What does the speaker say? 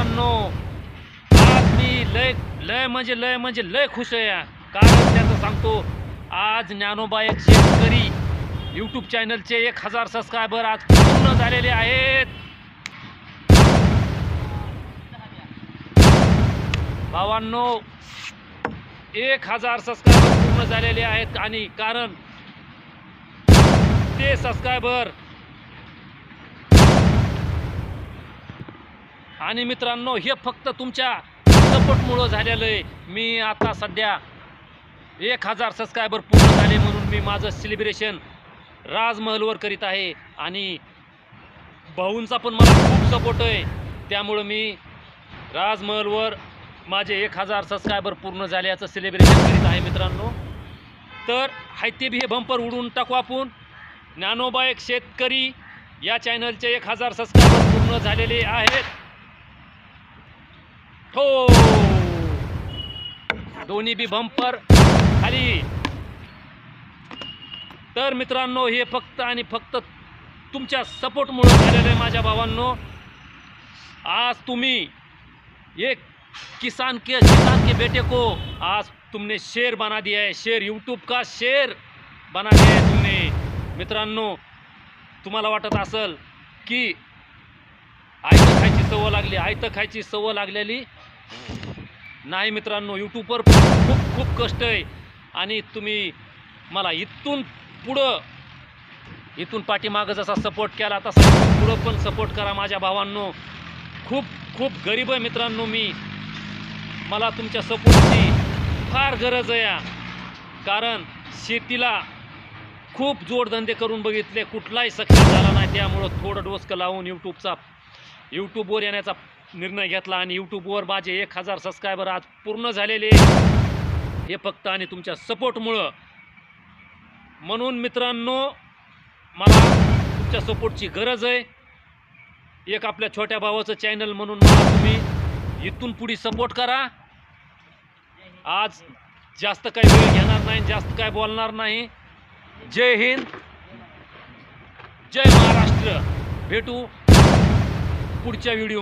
मित्रांनो आज मी लय लय म्हणजे लय म्हणजे लय खुश आहे कारण त्याचं सांगतो आज ज्ञानोबा एक शेतकरी यूट्यूब चॅनलचे एक हजार सबस्क्रायबर आज पूर्ण झालेले आहेत. भावांनो एक हजार सबस्क्रायबर पूर्ण झालेले आहेत आणि कारण ते सबस्क्रायबर आणि मित्रांनो हे फक्त तुमच्या सपोर्टमुळं झालेलं आहे. मी आता सध्या एक हजार सबस्क्रायबर पूर्ण झाले म्हणून मी माझं सेलिब्रेशन राजमहलवर करीत आहे. आणि भाऊंचा पण मला खूप सपोर्ट आहे. त्यामुळं मी राजमहलवर माझे एक हजार सबस्क्रायबर पूर्ण झाल्याचं सेलिब्रेशन करीत आहे मित्रांनो. तर हायते बी हे बंपर उडून टाकू आपण. ज्ञानोबा एक शेतकरी या चॅनलचे एक हजार सबस्क्रायबर पूर्ण झालेले आहेत. हो. दोन्ही बी बंपर खाली. तर मित्रांनो हे फक्त आणि फक्त तुमच्या सपोर्टमुळे झालेलं आहे माझ्या भावांनो. आज तुम्ही एक किसान के किसान के बेटे को आज तुमने शेर बना दिया है. शेर यूट्यूब का शेर बना दिया है तुमने. मित्रांनो तुम्हाला वाटत असेल की आयतं खायची सवय लागली आयतं खायची सवय लागलेली नाही मित्रांनो यूट्यूबवर खूप खूप कष्ट आहे. आणि तुम्ही मला इथून पुढं इथून पाठीमागं जसा सपोर्ट केला तसा पुढं पण सपोर्ट करा माझ्या भावांनो. खूप खूप गरीब आहे मित्रांनो मी. मला तुमच्या सपोर्टची फार गरज आहे कारण शेतीला खूप जोडधंदे करून बघितले. कुठलाही सक्सेस झाला नाही त्यामुळं थोडं डोसकं लावून यूट्यूबचा यूट्यूबवर येण्याचा निर्णय घेतला आणि यूट्यूबवर माझे एक हजार सबस्क्रायबर आज पूर्ण झालेले. हे फक्त आणि तुमच्या सपोर्टमुळं म्हणून मित्रांनो मला तुमच्या सपोर्टची गरज आहे. एक आपल्या छोट्या भावाचं चॅनल म्हणून मला तुम्ही इथून पुढे सपोर्ट करा. आज जास्त काही वेळ घेणार नाही जास्त काय बोलणार नाही. जय हिंद. जय महाराष्ट्र. भेटू पुढच्या व्हिडिओ